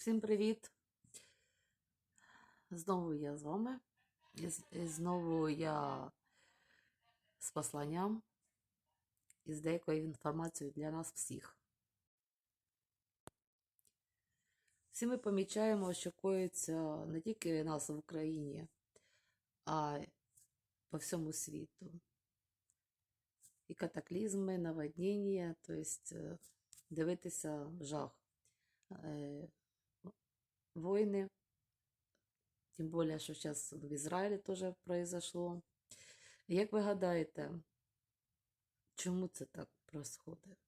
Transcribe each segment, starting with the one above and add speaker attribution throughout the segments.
Speaker 1: Всім привіт! Знову я з вами. І знову я з посланням і з деякою інформацією для нас всіх. Всі ми помічаємо, що коїться не тільки нас в Україні, а по всьому світу. І катаклізми, наводнення, тобто дивитися жах. Войны, тим більше, що зараз в Ізраїлі теж произошло. Як ви гадаєте, чому це так происходит?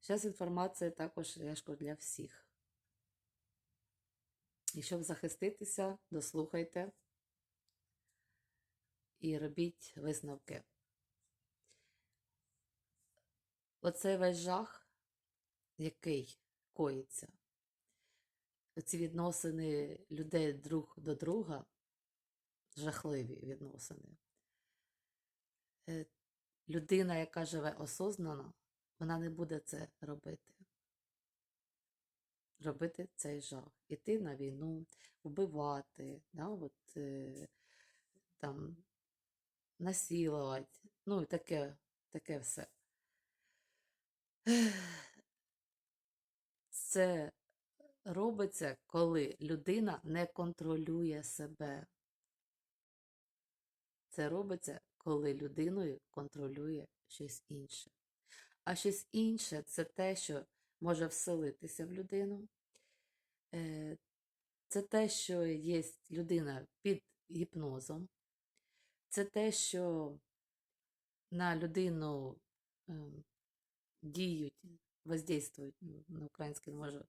Speaker 1: Зараз інформація також кажу, для всіх. І щоб захиститися, дослухайте і робіть висновки. Оцей весь жах, який коїться, ці відносини людей друг до друга, жахливі відносини. Е, Людина, яка живе осознано, вона не буде це робити. Робити цей жах. Іти на війну, вбивати, да, от, е, там, насилувати, ну і таке, таке все. Це робиться, коли людина не контролює себе. Це робиться, коли людиною контролює щось інше. А щось інше це те, що може вселитися в людину. Е, Це те, що є людина під гіпнозом. Це те, що на людину ем, діють, воздействують, на українській можу,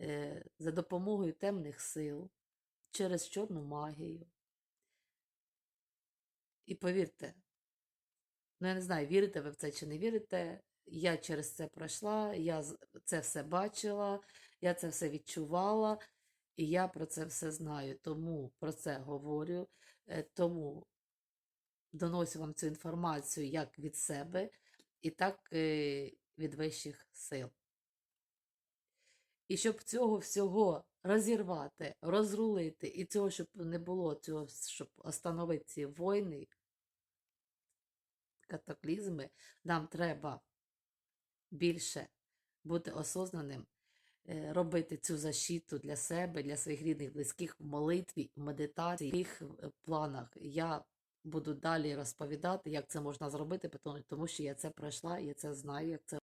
Speaker 1: е, за допомогою темних сил, через чорну магію. І повірте, ну я не знаю, вірите ви в це чи не вірите. Я через це пройшла, я це все бачила, я це все відчувала, і я про це все знаю. Тому про це говорю, е, тому доношу вам цю інформацію як від себе, і так е, від вищих сил. І щоб цього всього розірвати, розрулити, і цього, щоб не було цього, щоб остановити ці війни, катаклізми, нам треба більше бути осознаним, е, робити цю защиту для себе, для своїх рідних, близьких в молитві, в медитації, в їх е, планах. Я буду далі розповідати, як це можна зробити, тому- що я це пройшла, я це знаю, як це